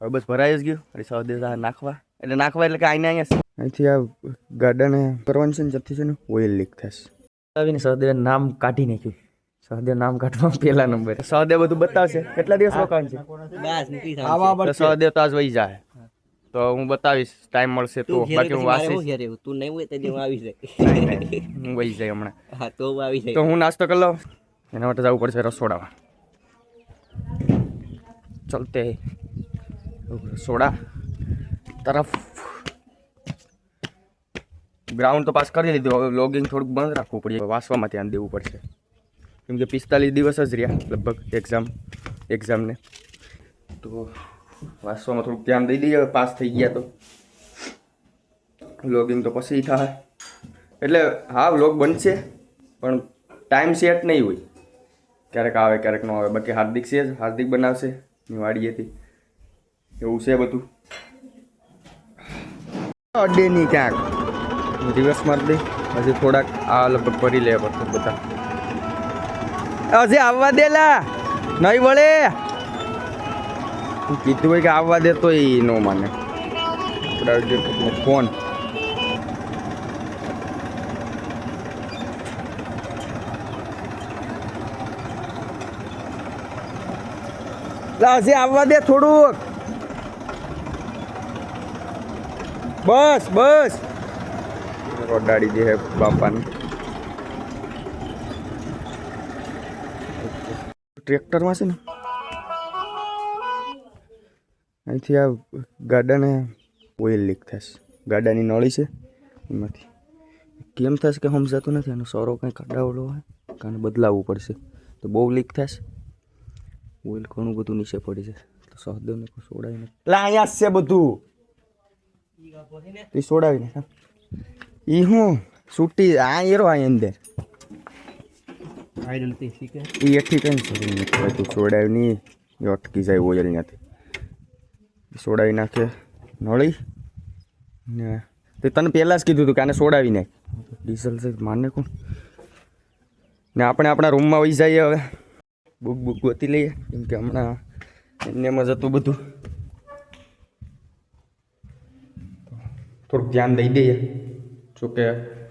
હવે બસ ભરાઈ જ ગયું. અને દિવસ આ નાખવા. એટલે નાખવા એટલે કે આઈને અહીંયા અહીંથી આ ગાડાને કરવાનું છે ને જતી છે ને ઓઇલ લીક થશે. આવીને સહદેવ નામ કાઢી નાખ્યું. સહદેવ નામ કાઢવા પહેલા નંબર. સહદેવ બધું બતાવશે. કેટલા દિવસ રોકાણ છે? બસ સહદેવ તો આજ વહી જાય. તો હું બતાવીશ ટાઈમ મળશે તો. બાકી હું વાસી તું નહીં હોય તો હું આવી જાય. હું વહી જાય હમણાં. હા તો આવી આવી તો હું નાસ્તો કરી લઉં. એના માટે જવું પડશે રસોડામાં. ચલતે. રસોડા તરફ. ગ્રાઉન્ડ તો પાસ કરી દીધું. હવે લોગિંગ થોડુંક બંધ રાખવું પડે. વાંચવામાં ધ્યાન દેવું પડશે. કેમ કે પિસ્તાલીસ દિવસ જ રહ્યા લગભગ એક્ઝામ એક્ઝામને તો વાંચવામાં થોડુંક ધ્યાન દઈ દઈએ. પાસ થઈ ગયા તો. લોગિંગ તો પછી થાય. એટલે હા, વ્લોગ બનશે, પણ ટાઈમ સેટ નહીં હોય. ક્યારેક આવે, ક્યારેક ન આવે. બાકી હાર્દિક છે જ. હાર્દિક બનાવશે. ની વાડીએથી એવું છે બધું? અડે નહીં ક્યાંક. રિવર્સ મારી દઈ હજી થોડાક આ લગભગ ભરી લે પડશે બધા. હજી આવવા દેલા નહીં વળે. કીધું હોય કે આવવા દે તો એ ન માને. ફોન હજી આવવા દે થોડુંક. બસ બસ. રોડાડી દે બાપાને. ટ્રેક્ટરમાં છે ને? અહીંથી આ ગાડાને ઓઇલ લીક થશે. ગાડાની નળી છે એમાંથી. કેમ થશે કે સમજાતું નથી એનો સોરો કંઈ કડાવડો હોય કાને બદલાવવું પડશે. તો બહુ લીક થશે. ઓઇલ ઘણું બધું નીચે પડી જશે. તો સહદેવને સોડાય સોડાવીને એટલે અહીંયા છે બધું. તું સોડાવીને હા એ હું છૂટી આ એરો આ અંદર. એ કઈ તું સોડાવી નહીં અટકી જાય ત્યાંથી સોડાવી નાખે નળી. ને તે તને પહેલાં જ કીધું હતું કે આને સોડાવી નાખ. ડીઝલ છે માને કોણ ને આપણે આપણા રૂમમાં વહી જઈએ હવે. બુક બુક ગોતી લઈએ કેમ કે હમણાં એમનેમાં જતું બધું. થોડુંક ધ્યાન દઈ દઈએ જોકે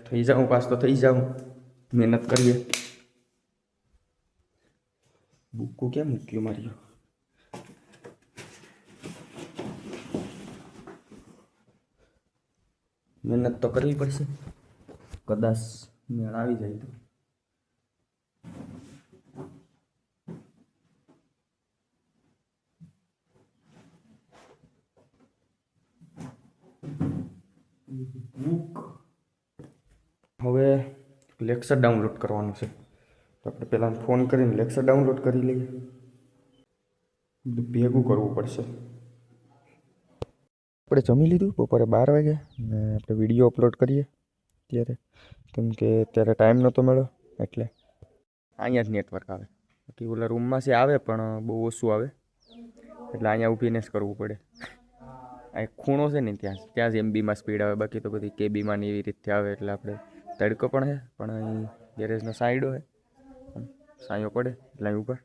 થઈ જાઉં પાસ તો થઈ જાઉં મહેનત કરીએ બુકો ક્યાં મૂક્યું મારી મહેનત તો કરવી પડશે કદાચ મેળ આવી જાય તો હવે લેક્ચર ડાઉનલોડ કરવાનું છે. તો આપણે પહેલાં ફોન કરીને લેક્ચર ડાઉનલોડ કરી લઈએ. બધું ભેગું કરવું પડશે. આપણે જમી લીધું બપોરે બાર વાગે ને આપણે વીડિયો અપલોડ કરીએ ત્યારે કેમ કે ત્યારે ટાઈમ નહોતો મળ્યો, એટલે અહીંયા જ નેટવર્ક આવે. બાકી ઓલા રૂમમાં છે આવે પણ બહુ ઓછું આવે. એટલે અહીંયા ઊભીને જ કરવું પડે. એક ખૂણો છે ને ત્યાં ત્યાં જ એમબીમાં સ્પીડ આવે, બાકી તો બધી કેબીમાં ને એવી રીતે આવે એટલે આપણે તડકો પણ છે, પણ અહીં ગેરેજનો સાઈડો છે. સાંયો પડે એટલે અહીં ઉપર.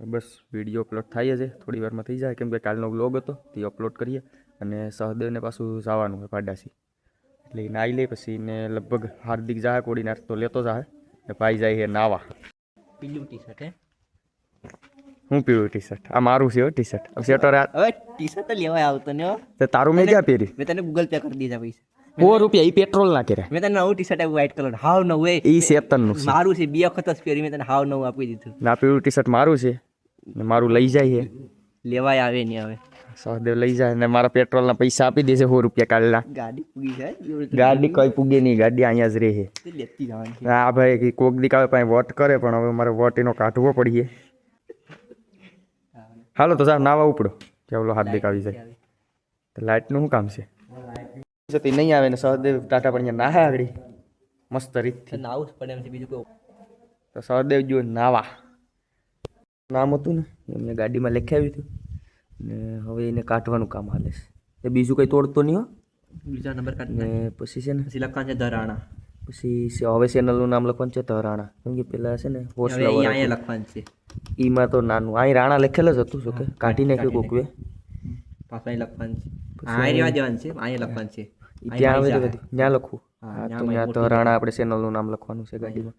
બસ વીડિયો અપલોડ થાય છે, થોડી વારમાં થઈ જાય, કેમ કે કાલનો વ્લોગ હતો, તે અપલોડ કરીએ અને સહદેવને પાછું જવાનું હોય પાડાસી એટલે એ નાહી લે પછી ને લગભગ હાર્દિક જાય કોડીનાર તો લેતો જાહે ને ભાઈ જાય હે નાવા. પીલું ટી શર્ટ હે પીળું ટી શર્ટ આ મારું છે ટી શર્ટ હવે શેટર આ હવે ટી શર્ટ તો લેવાય આવતો ને હો. તે તારું મેં ક્યાં પહેરી? મેં તને ગૂગલ પે કરી દીધા પૈસા. સો રૂપિયા એ પેટ્રોલ ના કર્યા. મેં તને નવું ટી શર્ટ આપ્યું વ્હાઈટ કલર હાવ નવું એ એ શેતનનું છે. મારું છે બે વખત જ પહેરી મેં તને હાવ નવું આપી દીધું. ના પીળું ટી શર્ટ મારું છે. ને મારું લઈ જાય છે. લેવાય આવે નહીં હવે. સહદેવ લઈ જાય ને મારા પેટ્રોલના પૈસા આપી દેશે સો રૂપિયા કાલના. ગાડી પૂગી જાય ગાડી કઈ પૂગે નહીં ગાડી અહીંયા જ રહે હા ભાઈ કોક દીક આવે પાસે વોટ કરે પણ હવે મારે વોટ એનો કાઢવો પડીએ. હાલો તો સાહેબ નાવા ઉપડો. કે ઓલો હાર્દિક આવી જાય. તો લાઇટનું શું કામ છે? નહીં આવે ને સહદેવ ટાટા પણ અહીંયા નાહે આગળ. મસ્ત રીતથી. નાવું જ પડે એમ છે બીજું કોઈ. તો સહદેવ જો નાવા. નામ હતું ને એમને ગાડીમાં લખાવ્યું હતું. ને હવે એને કાઢવાનું કામ હાલે છે. એ બીજું કંઈ તોડતો નહીં હો. બીજા નંબર કાઢ ને પછી છે ને પછી લખવાનું છે ધરાણા. પછી હવે ચેનલનું નામ લખવાનું છે ધરાણા. કેમ કે પેલા છે ને હોર્સ લખવાનું છે. ઈમાં તો નાનું. અહીં રાણા લખેલ જ હતું કે. કાઢી નાખ્યું કોકવે. પાછું લખવાનું છે. આ રહેવા દેવાનું છે. અહીંયા લખવાનું છે. ત્યાં આવે તો ત્યાં લખવું. હા, હા તો ત્યાં તો રાણા આપણે ચેનલનું નામ લખવાનું છે ગાડીમાં.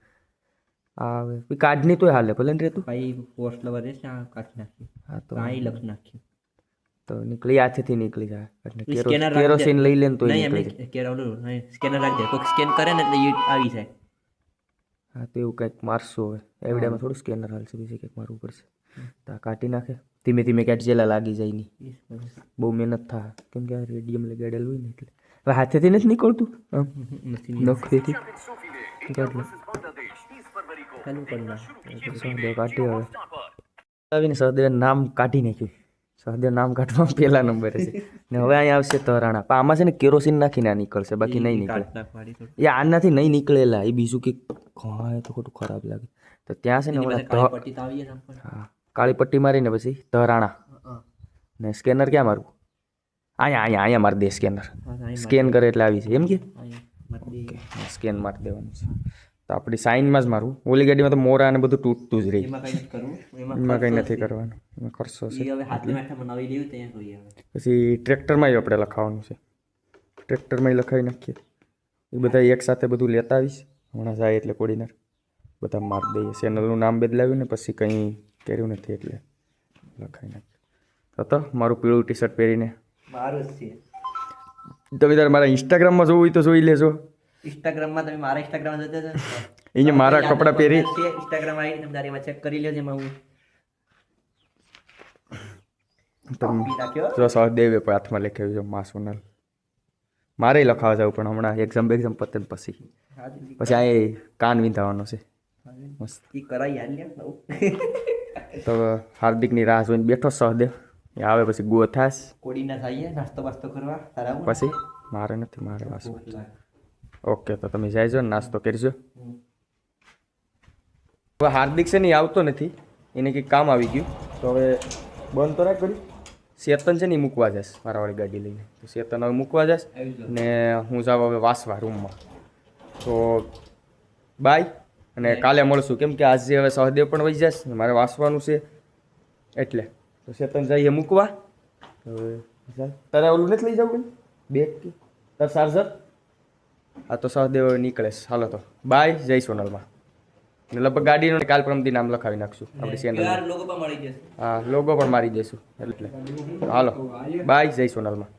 આવે તોય હાલે ભલે ને ભાઈ પોસ્ટ લવર આ કાઢી નાખ્યું. હા તો અહીં લખી નાખ્યું. તો નીકળી હાથેથી નીકળી જાય. કેરોસીન લઈ લે તો નહીં સ્કેનર રાખી દે. કોઈક સ્કેન કરે ને એટલે આવી જાય. હા તો એવું કંઈક મારશું હવે. એવડામાં થોડું સ્કેનર હાલશે બીજી કંઈક મારવું પડશે. તો કાઢી નાખે. ધીમે ધીમે કેટજેલા જેલા લાગી જાય નહીં બહુ મહેનત થાય. કેમ કે આ રેડિયમ લગાડેલું હોય ને એટલે. હવે હાથેથી નથી નીકળતું? નોકરીથી કાઢ હવે. આવીને સહદેવ નામ કાઢી નાખ્યું. સહદેવ નામ કાઢવામાં પહેલા નંબરે છે. ને હવે અહીંયા આવશે તરાણા. પણ આમાં છે ને કેરોસીન નાખીને આ નીકળશે બાકી નહીં નીકળે. એ આનાથી નહીં નીકળેલા. એ બીજું કંઈક હા તો ખોટું ખરાબ લાગે. તો ત્યાં છે ને કાળી પટ્ટી. હા કાળી મારીને પછી ધરાણા. ને સ્કેનર ક્યાં મારવું? અહીંયા અહીંયા અહીંયા મારી દે સ્કેનર. મારી સ્કેન કરે એટલે આવી છે. એમ કે? મારી. સ્કેન મારી દેવાનું છે. તો આપણી સાઇનમાં જ મારવું. ઓલી ગાડીમાં તો મોરા અને બધું તૂટતું જ રહી. એમાં કઈ નથી કરવાનું. ખર્ચો છે પછી ટ્રેક્ટરમાં આપણે લખાવાનું છે. ટ્રેક્ટરમાં લખાવી નાખીએ. એ બધા એકસાથે બધું લેતા આવીશ. હમણાં જાય એટલે કોડીનાર બધા માર્ક દઈએ. ચેનલનું નામ બદલાવ્યું ને પછી કંઈ કર્યું નથી એટલે લખાઈ નાખ્યું. તો તો મારું પીળું ટી શર્ટ પહેરીને. મારું જ છે. તમે તારે મારા ઇન્સ્ટાગ્રામમાં જોવું હોય તો જોઈ લેજો. ઇન્સ્ટાગ્રામમાં તમે મારા ઇન્સ્ટાગ્રામ જતા છો? અહીંયા મારા કપડાં પહેરી ઇન્સ્ટાગ્રામ આવીને તમે તારી એમાં ચેક કરી લેજો એમાં હું તમે જો સહદેવે હાથમાં લખાવ્યું છે મા સોનલ મારે લખાવા જવું પણ હમણાં એક્ઝામ બેક્ઝામ પતે પછી. પછી આ કાન વિંધાવાનો છે. તો હાર્દિકની રાહ જોઈને બેઠો સહદેવ. એ આવે પછી ગોથાસ કોડીના થઈએ નાસ્તો બાસ્તો કરવા ને? પછી? મારે નથી મારે વાસુ. ઓકે તો તમે જાયજો ને નાસ્તો કરજો. હવે હાર્દિક છે ને આવતો નથી. એને કંઈક કામ આવી ગયું. તો હવે બંધ તો રાખ કર્યું ચેતન છે ને એ મૂકવા જશ મારાવાળી ગાડી લઈને. તો ચેતન હવે મૂકવા જશ ને હું જાઉં હવે વાસવા રૂમમાં. તો બાય અને કાલે મળશું. કેમ કે આજે હવે સહદેવ પણ વહી જશ મારે વાસવાનું છે. એટલે તો ચેતન જઈએ મૂકવા. તારે ઓલું નથી લઈ જવું બેગ તાર ચાર્જર હા તો સહદેવ નીકળે. હાલો તો. બાય જય સોનલમાં. લગભગ ગાડીનું કાલ પરમથી નામ લખાવી નાખશું આપણી ચેનલ લોગો પણ મળી જશે. હા લોગો પણ મારી દઈશું એટલે. હાલો બાય જય સોનલમાં.